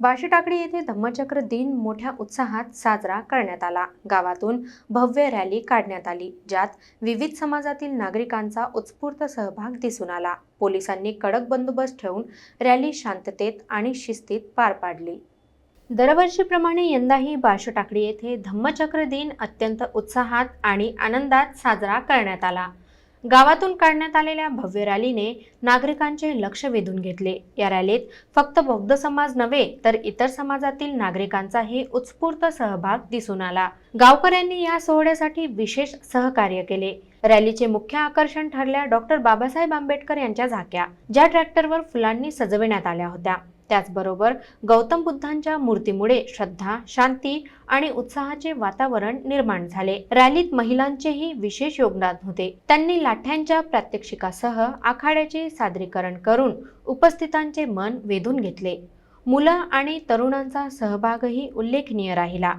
बाशी येथे धम्मचक्र दिन मोठ्या उत्साहात साजरा करण्यात आला. गावातून भव्य रॅली काढण्यात आली ज्यात विविध समाजातील नागरिकांचा उत्स्फूर्त सहभाग दिसून आला. पोलिसांनी कडक बंदोबस्त ठेवून रॅली शांततेत आणि शिस्तीत पार पाडली. दरवर्षीप्रमाणे यंदाही बाशुटाकडी येथे धम्मचक्र दिन अत्यंत उत्साहात आणि आनंदात साजरा करण्यात आला. गावातून काढण्यात आलेल्या भव्य रॅलीने नागरिकांचे लक्ष वेधून घेतले. या रॅलीत फक्त बौद्ध समाज नव्हे तर इतर समाजातील नागरिकांचाही उत्स्फूर्त सहभाग दिसून आला. गावकऱ्यांनी या सोहळ्यासाठी विशेष सहकार्य केले. रॅलीचे मुख्य आकर्षण ठरल्या डॉक्टर बाबासाहेब आंबेडकर यांच्या झाक्या ज्या ट्रॅक्टरवर फुलांनी सजविण्यात आल्या होत्या. त्याचबरोबर गौतम बुद्धांच्या मूर्तीमुळे श्रद्धा शांती आणि उत्साहाचे वातावरण निर्माण झाले. रॅलीत महिलांचेही विशेष योगदान होते. त्यांनी लाठ्यांच्या प्रात्यक्षिकासह आखाड्याचे सादरीकरण करून उपस्थितांचे मन वेधून घेतले. मुलं आणि तरुणांचा सहभागही उल्लेखनीय राहिला.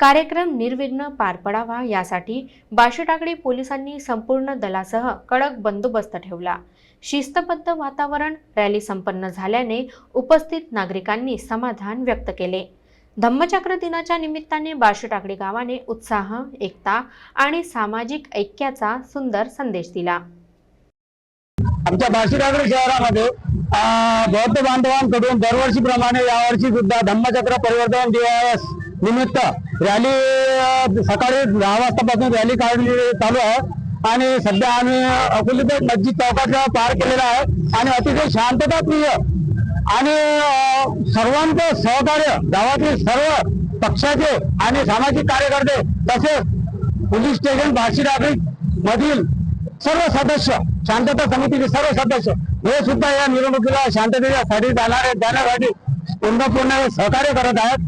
कार्यक्रम निर्विघ्न पार पडावा यासाठी बाशटाकडी पोलिसांनी संपूर्ण दलासह कडक बंदोबस्त ठेवला. शिस्तबद्ध वातावरण रॅली संपन्न झाल्याने उपस्थित नागरिकांनी समाधान व्यक्त केले. धम्मचक्र दिनाच्या निमित्ताने बाशटाकडी गावाने उत्साह एकता आणि सामाजिक ऐक्याचा सुंदर संदेश दिला. आमच्या बार्शीटाकडी शहरामध्ये बौद्ध बांधवांकडून दरवर्षीप्रमाणे यावर्षी सुद्धा धम्मचक्र परिवर्तन दिवस निमित्त रॅली सकाळी दहा वाजतापासून रॅली काढली चालू आहे. आणि सध्या आम्ही अकोलीपेठ मस्जिद चौकात पार केलेला आहे. आणि अतिशय शांतताप्रिय आणि सर्वांचं सहकार्य गावातील सर्व पक्षाचे आणि सामाजिक कार्यकर्ते तसेच पोलीस स्टेशन बार्शीटाकडी मधील सर्व सदस्य शांतता समितीचे सर्व सदस्य हे सुद्धा या निवडणुकीला शांततेच्या साठी जाणारे जाण्यासाठी पूर्णपूर्ण सहकार्य करत आहेत.